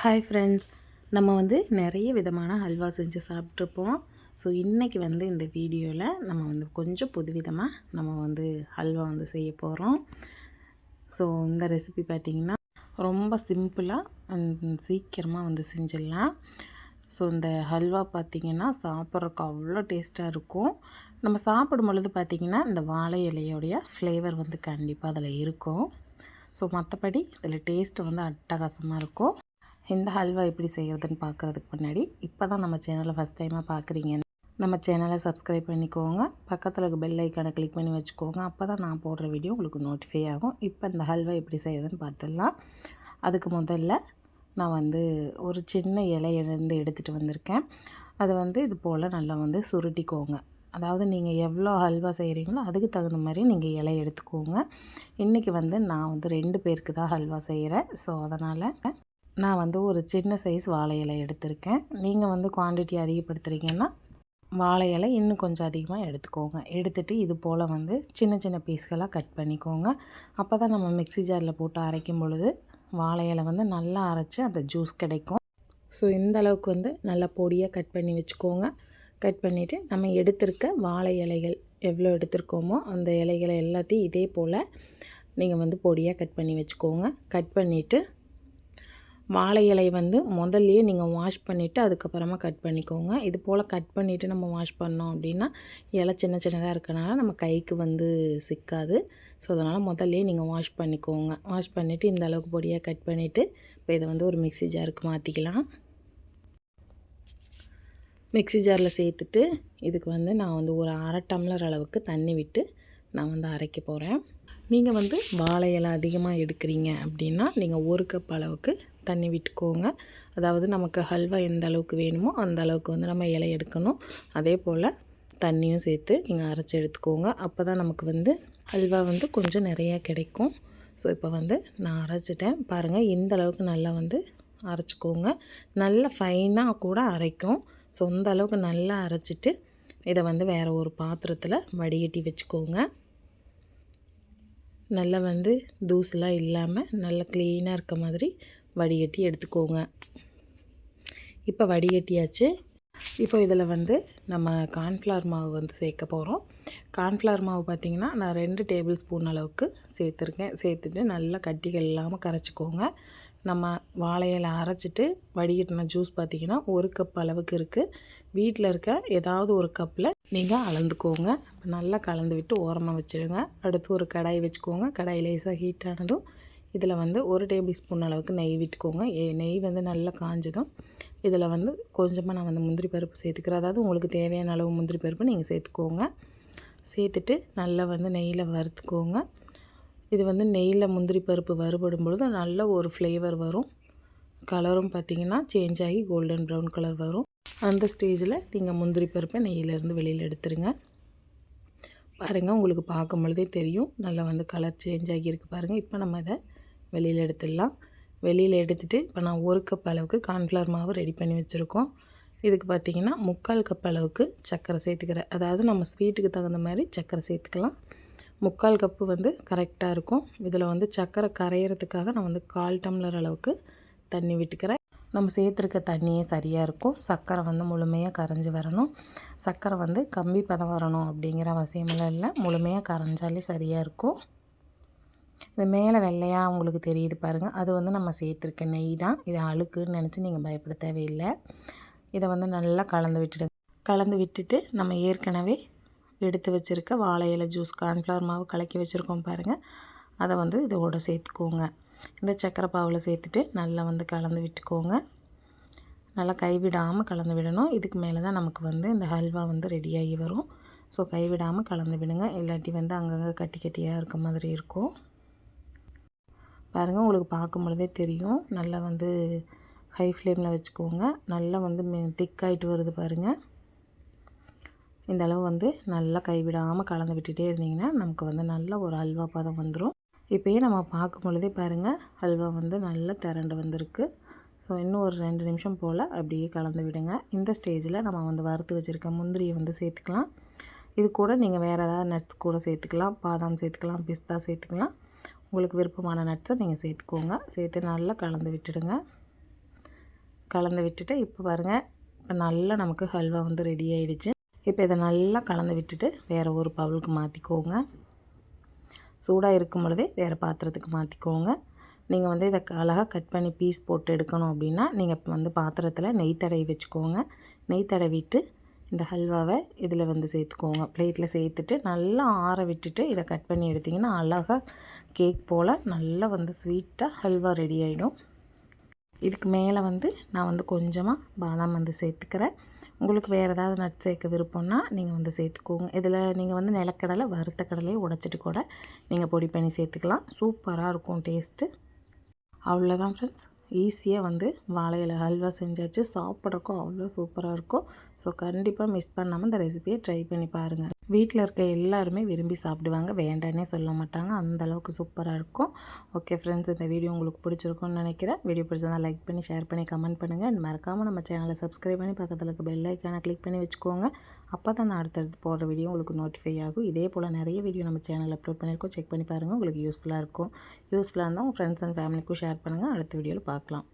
Hi friends நம்ம வந்து நிறைய விதமான ஹல்வா செஞ்சு சாப்பிட்ருப்போம். ஸோ இன்றைக்கி வந்து இந்த வீடியோவில் நம்ம வந்து கொஞ்சம் புதுவிதமாக நம்ம வந்து ஹல்வா வந்து செய்ய போகிறோம் ஸோ இந்த ரெசிபி பார்த்திங்கன்னா ரொம்ப சிம்பிளாக சீக்கிரமாக வந்து செஞ்சிடலாம். ஸோ இந்த ஹல்வா பார்த்திங்கன்னா சாப்பிட்றதுக்கு அவ்வளோ டேஸ்ட்டாக இருக்கும். நம்ம சாப்பிடும் பொழுது பார்த்திங்கன்னா இந்த வாழை இலையோடைய ஃப்ளேவர் வந்து கண்டிப்பாக அதில் இருக்கும். ஸோ மற்றபடி இதில் டேஸ்ட்டு வந்து அட்டகாசமாக இருக்கும். இந்த ஹல்வா எப்படி செய்கிறதுன்னு பார்க்குறதுக்கு முன்னாடி இப்போ தான் நம்ம சேனலை ஃபஸ்ட் டைமாக பார்க்குறீங்க நம்ம சேனலை சப்ஸ்கிரைப் பண்ணிக்கோங்க. பக்கத்தில் இருக்க பெல் ஐக்கானை கிளிக் பண்ணி வச்சுக்கோங்க. அப்போ தான் நான் போடுற வீடியோ உங்களுக்கு நோட்டிஃபை ஆகும். இப்போ இந்த ஹல்வா எப்படி செய்கிறதுன்னு பார்த்துடலாம் அதுக்கு முதல்ல நான் வந்து ஒரு சின்ன இலையிலேருந்து எடுத்துகிட்டு வந்திருக்கேன். அதை வந்து இது போல் நல்லா வந்து சுருட்டிக்கோங்க. அதாவது நீங்கள் எவ்வளோ ஹல்வா செய்கிறீங்களோ அதுக்கு தகுந்த மாதிரி நீங்கள் இலை எடுத்துக்கோங்க. இன்றைக்கி வந்து நான் வந்து ரெண்டு பேருக்கு தான் ஹல்வா செய்கிறேன் ஸோ அதனால் நான் வந்து ஒரு சின்ன சைஸ் வாழை இலை எடுத்திருக்கேன். நீங்கள் வந்து குவான்டிட்டி அதிகப்படுத்துகிறீங்கன்னா வாழை இலை இன்னும் கொஞ்சம் அதிகமாக எடுத்துக்கோங்க. எடுத்துகிட்டு இது போல் வந்து சின்ன சின்ன பீஸ்களாக கட் பண்ணிக்கோங்க. அப்போ தான் நம்ம மிக்சி ஜாரில் போட்டு அரைக்கும் பொழுது வாழை இலை வந்து நல்லா அரைச்சி அந்த ஜூஸ் கிடைக்கும். ஸோ இந்த அளவுக்கு வந்து நல்லா பொடியாக கட் பண்ணி வச்சுக்கோங்க. கட் பண்ணிவிட்டு நம்ம எடுத்திருக்க வாழை இலைகள் எவ்வளோ எடுத்திருக்கோமோ அந்த இலைகளை எல்லாத்தையும் இதே போல் நீங்கள் வந்து பொடியாக கட் பண்ணி வச்சுக்கோங்க. கட் பண்ணிவிட்டு வாழை இலை வந்து முதல்லையே நீங்கள் வாஷ் பண்ணிவிட்டு அதுக்கப்புறமா கட் பண்ணிக்கோங்க. இது போல் கட் பண்ணிவிட்டு நம்ம வாஷ் பண்ணோம் அப்படின்னா இலை சின்ன சின்னதாக இருக்கனால நம்ம கைக்கு வந்து சிக்காது. ஸோ அதனால் முதல்லையே நீங்கள் வாஷ் பண்ணிக்கோங்க. வாஷ் பண்ணிவிட்டு இந்த அளவுக்கு பொடியாக கட் பண்ணிவிட்டு இப்போ இதை வந்து ஒரு மிக்சி ஜாருக்கு மாற்றிக்கலாம் மிக்சி ஜாரில் சேர்த்துட்டு இதுக்கு வந்து நான் வந்து ஒரு அரை டம்ளர் அளவுக்கு தண்ணி விட்டு நான் வந்து அரைக்க போகிறேன் நீங்கள் வந்து வாழை இலை அதிகமாக எடுக்கிறீங்க அப்படின்னா நீங்கள் ஒரு கப் அளவுக்கு தண்ணி விட்டுக்கோங்க. அதாவது நமக்கு ஹல்வா எந்த அளவுக்கு வேணுமோ அந்த அளவுக்கு வந்து நம்ம இலை எடுக்கணும். அதே போல் தண்ணியும் சேர்த்து நீங்கள் அரைச்சி எடுத்துக்கோங்க. அப்போ தான் நமக்கு வந்து ஹல்வா வந்து கொஞ்சம் நிறையா கிடைக்கும். ஸோ இப்போ வந்து நான் அரைச்சிட்டேன். பாருங்கள் இந்த அளவுக்கு நல்லா வந்து அரைச்சிக்கோங்க. நல்லா ஃபைனாக கூட அரைக்கும். ஸோ இந்த அளவுக்கு நல்லா அரைச்சிட்டு இதை வந்து வேறு ஒரு பாத்திரத்தில் வடிகட்டி வச்சுக்கோங்க. நல்லா வந்து தூசுலாம் இல்லாமல் நல்லா க்ளீனாக இருக்க மாதிரி வடிகட்டி எடுத்துக்கோங்க. இப்போ வடிகட்டியாச்சு. இப்போ இதில் வந்து நம்ம கார்ன்ஃப்ளவர் மாவு வந்து சேர்க்க போகிறோம் கார்ன்ஃப்ளவர் மாவு பார்த்திங்கன்னா நான் ரெண்டு டேபிள் ஸ்பூன் அளவுக்கு சேர்த்துருக்கேன். சேர்த்துட்டு நல்லா கட்டிகள் இல்லாமல் கரைச்சிக்கோங்க. நம்ம வாழையில அரைச்சிட்டு வடிகட்டின ஜூஸ் பார்த்திங்கன்னா ஒரு கப் அளவுக்கு இருக்குது வீட்டில் இருக்க ஏதாவது ஒரு கப்பில் நீங்கள் அளந்துக்கோங்க. நல்லா கலந்து விட்டு ஓரமாக வச்சுடுங்க. அடுத்து ஒரு கடாய் வச்சுக்கோங்க. கடாய் லேசாக ஹீட் ஆனதும் இதில் வந்து ஒரு டேபிள் ஸ்பூன் அளவுக்கு நெய் விட்டுக்கோங்க. நெய் வந்து நல்லா காஞ்சதும் இதில் வந்து கொஞ்சமாக நான் வந்து முந்திரி பருப்பு சேர்த்துக்கிறேன். அதாவது உங்களுக்கு தேவையான அளவு முந்திரி பருப்பு நீங்கள் சேர்த்துக்கோங்க. சேர்த்துட்டு நல்லா வந்து நெய்யில் வறுத்துக்கோங்க. இது வந்து நெய்யில் முந்திரி பருப்பு வறுபடும் பொழுது நல்ல ஒரு ஃப்ளேவர் வரும். கலரும் பார்த்திங்கன்னா சேஞ்ச் ஆகி கோல்டன் ப்ரௌன் கலர் வரும். அந்த ஸ்டேஜில் நீங்கள் முந்திரி பருப்பை நெய்யிலேருந்து வெளியில் எடுத்துருங்க. பாருங்கள் உங்களுக்கு பார்க்கும் பொழுதே தெரியும். நல்லா வந்து கலர் சேஞ்ச் ஆகியிருக்கு பாருங்கள் இப்போ நம்ம அதை வெளியில் எடுத்துடலாம். வெளியில் எடுத்துகிட்டு இப்போ நான் ஒரு கப் அளவுக்கு கார்ன்ஃப்ளவர் மாவு ரெடி பண்ணி வச்சுருக்கோம். இதுக்கு பார்த்திங்கன்னா முக்கால் கப் அளவுக்கு சர்க்கரை சேர்த்துக்கிறேன். அதாவது நம்ம ஸ்வீட்டுக்கு தகுந்த மாதிரி சர்க்கரை சேர்த்துக்கலாம். முக்கால் கப்பு வந்து கரெக்டாக இருக்கும். இதில் வந்து சர்க்கரை கரையிறதுக்காக நான் வந்து கால் டம்ளர் அளவுக்கு தண்ணி விட்டுக்கிறேன். நம்ம சேர்த்துருக்க தண்ணியே சரியாக இருக்கும். சர்க்கரை வந்து முழுமையாக கரைஞ்சி வரணும். சர்க்கரை வந்து கம்பி பதம் வரணும் அப்படிங்கிற அவசியமெல்லாம் இல்லை. முழுமையாக கரைஞ்சாலே சரியாக இருக்கும். இந்த மேலே வெள்ளையாக உங்களுக்கு தெரியுது பாருங்கள் அது வந்து நம்ம சேர்த்துருக்க நெய் தான். இது அழுக்குன்னு நினச்சி நீங்கள் பயப்பட தேவையில்லை. இதை வந்து நல்லா கலந்து விட்டுடுங்க. கலந்து விட்டுட்டு நம்ம ஏற்கனவே எடுத்து வச்சுருக்க வாழை இலை ஜூஸ் கார்ன்ஃப்ளவர் மாவு கலக்கி வச்சுருக்கோம் பாருங்கள் அதை வந்து இதோட சேர்த்துக்கோங்க. இந்த சக்கரை பாவில் சேர்த்துட்டு நல்லா வந்து கலந்து விட்டுக்கோங்க. நல்லா கைவிடாமல் கலந்து விடணும். இதுக்கு மேலே தான் நமக்கு வந்து இந்த ஹல்வா வந்து ரெடியாகி வரும். ஸோ கைவிடாமல் கலந்து விடுங்க. இல்லாட்டி வந்து அங்கங்கே கட்டி கட்டியாக இருக்க மாதிரி இருக்கும். பாருங்கள் உங்களுக்கு பார்க்கும் பொழுதே தெரியும். நல்லா வந்து ஹை ஃப்ளேமில் வச்சுக்கோங்க. நல்லா வந்து திக்காயிட்டு வருது பாருங்கள் இந்த அளவு வந்து நல்லா கைவிடாமல் கலந்து விட்டுகிட்டே இருந்தீங்கன்னா நமக்கு வந்து நல்ல ஒரு அல்வா பதம் வந்துடும் இப்போயே நம்ம பார்க்கும் பொழுதே பாருங்கள் அல்வா வந்து நல்லா திரண்டு வந்திருக்கு. ஸோ இன்னும் ஒரு ரெண்டு நிமிஷம் போல் அப்படியே கலந்து விடுங்க. இந்த ஸ்டேஜில் நம்ம வந்து வறுத்து வச்சுருக்க முந்திரியை வந்து சேர்த்துக்கலாம். இது கூட நீங்கள் வேறு ஏதாவது நட்ஸ் கூட சேர்த்துக்கலாம். பாதாம் சேர்த்துக்கலாம் பிஸ்தா சேர்த்துக்கலாம். உங்களுக்கு விருப்பமான நட்ஸை நீங்கள் சேர்த்துக்கோங்க. சேர்த்து நல்லா கலந்து விட்டுடுங்க. கலந்து விட்டுட்டு இப்போ பாருங்கள் இப்போ நல்லா நமக்கு ஹல்வா வந்து ரெடி ஆகிடுச்சு இப்போ இதை நல்லா கலந்து விட்டுட்டு வேறு ஒரு பவுலுக்கு மாற்றிக்கோங்க சூடாக இருக்கும் பொழுதே வேறு பாத்திரத்துக்கு மாற்றிக்கோங்க. நீங்கள் வந்து இதை அழகாக கட் பண்ணி பீஸ் போட்டு எடுக்கணும் அப்படின்னா நீங்கள் வந்து பாத்திரத்தில் நெய் தடவி வச்சுக்கோங்க. நெய் தடவிட்டு இந்த ஹல்வாவை இதில் வந்து சேர்த்துக்கோங்க. பிளேட்டில் சேர்த்துட்டு நல்லா ஆற விட்டுட்டு இதை கட் பண்ணி எடுத்திங்கன்னா அழகாக கேக் போல் நல்லா வந்து ஸ்வீட்டாக ஹல்வா ரெடி ஆகிடும் இதுக்கு மேலே வந்து நான் வந்து கொஞ்சமாக பாதாம் வந்து சேர்த்துக்கிறேன். உங்களுக்கு வேறு ஏதாவது நட் சேர்க்க விருப்பம்னா நீங்கள் வந்து சேர்த்துக்கோங்க. இதில் நீங்கள் வந்து நிலக்கடலை வறுத்த கடலையை உடச்சிட்டு கூட நீங்கள் பொடி பண்ணி சேர்த்துக்கலாம். சூப்பராக இருக்கும் டேஸ்ட்டு அவ்வளோதான் ஃப்ரெண்ட்ஸ் ஈஸியாக வந்து வாழை இலை ஹல்வா செஞ்சாச்சு. சாப்பிட்றக்கும் அவ்வளோ சூப்பராக இருக்கும். ஸோ கண்டிப்பாக மிஸ் பண்ணாமல் இந்த ரெசிபியை ட்ரை பண்ணி பாருங்கள் வீட்டில் இருக்க எல்லாருமே விரும்பி சாப்பிடுவாங்க. வேண்டானே சொல்ல மாட்டாங்க. அந்த அளவுக்கு சூப்பராக இருக்கும். ஓகே ஃப்ரெண்ட்ஸ் இந்த வீடியோ உங்களுக்கு பிடிச்சிருக்கும்னு நினைக்கிறேன். வீடியோ பிடிச்சிருந்தா லைக் பண்ணி ஷேர் பண்ணி கமெண்ட் பண்ணுங்கள் மறக்காமல் நம்ம சேனலை சப்ஸ்கிரைப் பண்ணி பக்கத்தில் இருக்க பெல் ஐக்கானை கிளிக் பண்ணி வச்சுக்கோங்க. அப்போ தான் நான் அடுத்தடுத்து போடுற வீடியோ உங்களுக்கு நோட்டிஃபை ஆகும். இதே போல் நிறைய வீடியோ நம்ம சேனலில் அப்லோட் பண்ணியிருக்கோம். செக் பண்ணி பாருங்கள் உங்களுக்கு யூஸ்ஃபுல்லாக இருக்கும். யூஸ்ஃபுல்லாக இருந்தால் உங்கள் ஃப்ரெண்ட்ஸ் அண்ட் ஃபேமிலிக்கும் ஷேர் பண்ணுங்கள் அடுத்த வீடியோவில் பார்க்கலாம்.